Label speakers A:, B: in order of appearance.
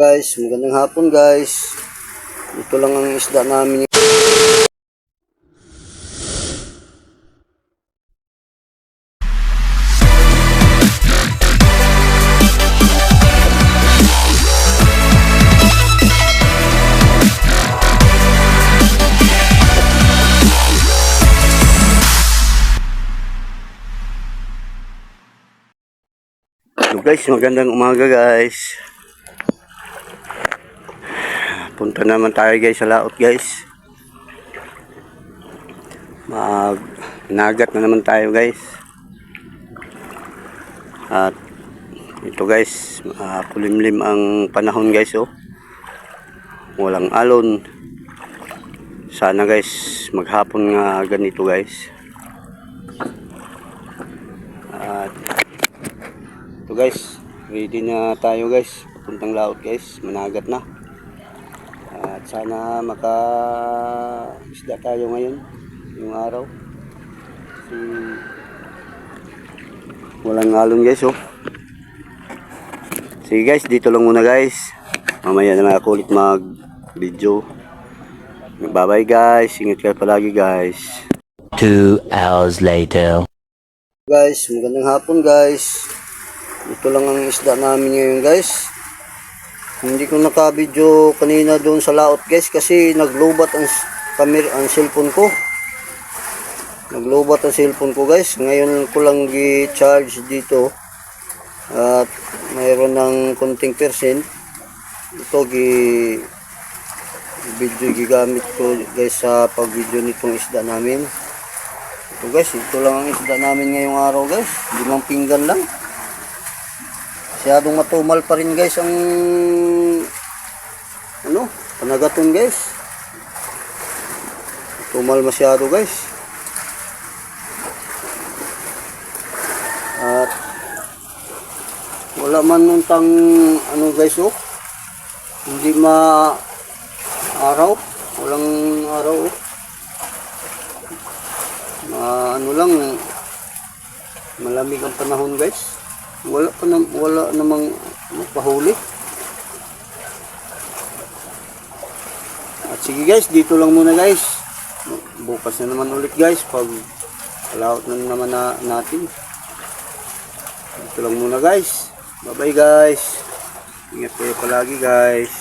A: Guys, magandang hapon guys. Ito lang ang isda namin. Hello guys, magandang umaga guys. Punta naman tayo guys sa laot guys. Mag nagat na naman tayo guys. At ito guys, ah, kulimlim ang panahon guys oh. Walang alon. Sana guys, maghapon nga ganito guys. At ito guys, ready na tayo guys. Papuntang laot guys, managat na. At sana maka isda tayo ngayon, yung araw. Kasi walang alon guys oh. Sige guys, dito lang muna guys. Mamaya na lang ako ulit mag video. Bye bye guys, ingat kayo palagi guys.
B: Two hours later.
A: Guys, magandang hapon guys. Ito lang ang isda namin ngayon guys. Hindi ko naka-video kanina doon sa laot guys kasi naglobat ang camera ang cellphone ko. Naglobat ang cellphone ko guys. Ngayon ko lang gi-charge dito. At mayroon ng konting percent. Ito gi video gigamit ko guys sa pag-video nitong isda namin. Ito guys, ito lang ang isda namin ngayong araw guys. Limang pinggan lang. Masyadong matumal pa rin guys ang ano, panagaton guys. Tumal masyado guys. At wala man nuntang ano guys oh. Hindi ma araw. Walang araw oh. Ma ano lang malamig ang panahon guys. Wala pa na, wala namang ano, pahuli. At sige guys, dito lang muna guys. Bukas na naman ulit guys pag layout na naman na, natin. Dito lang muna guys. Bye bye guys. Ingat kayo palagi guys.